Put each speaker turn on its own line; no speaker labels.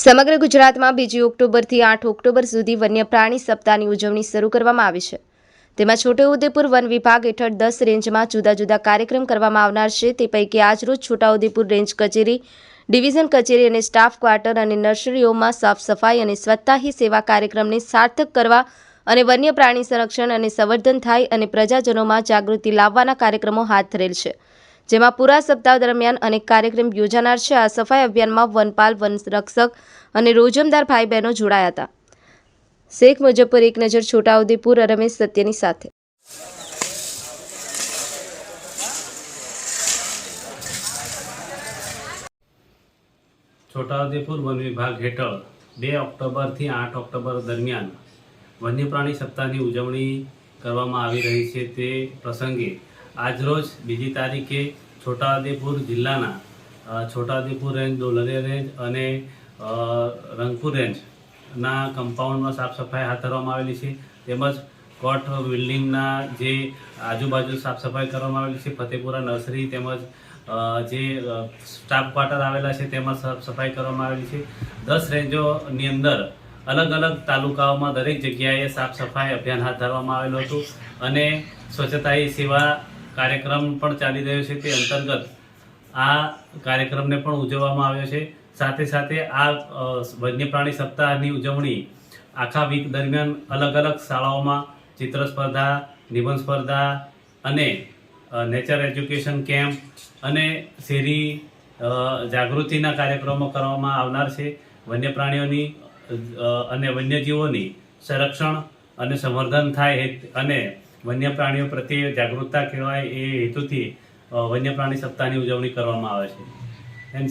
સમગ્ર ગુજરાતમાં બીજી ઓક્ટોબરથી આઠ ઓક્ટોબર સુધી વન્ય પ્રાણી સપ્તાહની ઉજવણી શરૂ કરવામાં આવી છે. તેમાં છોટાઉદેપુર વન વિભાગ હેઠળ દસ રેન્જમાં જુદા જુદા કાર્યક્રમ કરવામાં આવનાર છે. તે પૈકી આજરોજ છોટાઉદેપુર રેન્જ કચેરી, ડિવિઝન કચેરી અને સ્ટાફ ક્વાર્ટર અને નર્સરીઓમાં સાફ સફાઈ અને સ્વચ્છતા હી સેવા કાર્યક્રમને સાર્થક કરવા અને વન્ય પ્રાણી સંરક્ષણ અને સંવર્ધન થાય અને પ્રજાજનોમાં જાગૃતિ લાવવાના કાર્યક્રમો હાથ ધરેલ છે. જેમાં પૂરા સપ્તાહ દરમિયાન અનેક કાર્યક્રમ યોજાનાર છે. આ સફાઈ અભિયાનમાં વનપાલ વનરક્ષક અને રોજમદાર ભાઈ બહેનો જોડાયા હતા. શેખ મુજબ પર એક નજર છોટાઉદેપુર, રમેશ સત્યની સાથે.
છોટાઉદેપુર વન વિભાગ હેઠળ બે ઓક્ટોબરથી આઠ ઓક્ટોબર દરમિયાન વન્યપ્રાણી સપ્તાહની ઉજવણી કરવામાં આવી રહી છે. તે પ્રસંગે આજરોજ બીજી તારીખે છોટાઉદેપુર જિલ્લાના છોટાઉદેપુર રેન્જ ડોલરિયા રેન્જ અને રંગપુર રેન્જના કમ્પાઉન્ડમાં સાફ સફાઈ હાથ ધરવામાં આવેલી છે. તેમજ કોટ બિલ્ડિંગના જે આજુબાજુ સાફ સફાઈ કરવામાં આવેલી છે, ફતેપુરા નર્સરી તેમજ જે સ્ટાફ ક્વાર્ટર આવેલા છે, તેમાં સાફ સફાઈ કરવામાં આવેલી છે. દસ રેન્જોની અંદર અલગ અલગ તાલુકાઓમાં દરેક જગ્યાએ સાફ સફાઈ અભિયાન હાથ ધરવામાં આવેલું હતું અને સ્વચ્છતા સેવા કાર્યક્રમ પણ ચાલી રહ્યો છે તે અંતર્ગત આ કાર્યક્રમને પણ ઉજવવામાં આવ્યો છે. સાથે સાથે આ વન્યપ્રાણી વન્ય પ્રાણી સપ્તાહની ઉજવણી આખા વીક દરમિયાન અલગ અલગ શાળાઓમાં ચિત્ર સ્પર્ધા, નિબંધ સ્પર્ધા અને નેચર એજ્યુકેશન કેમ્પ અને શેરી જાગૃતિના કાર્યક્રમો કરવામાં આવનાર છે. વન્ય પ્રાણીઓની અને વન્યજીવોની સંરક્ષણ અને સંવર્ધન થાય અને વન્ય પ્રાણીઓ પ્રત્યે જાગૃતતા કહેવાય એ હેતુથી વન્ય પ્રાણી સપ્તાહની ઉજવણી કરવામાં આવે છે.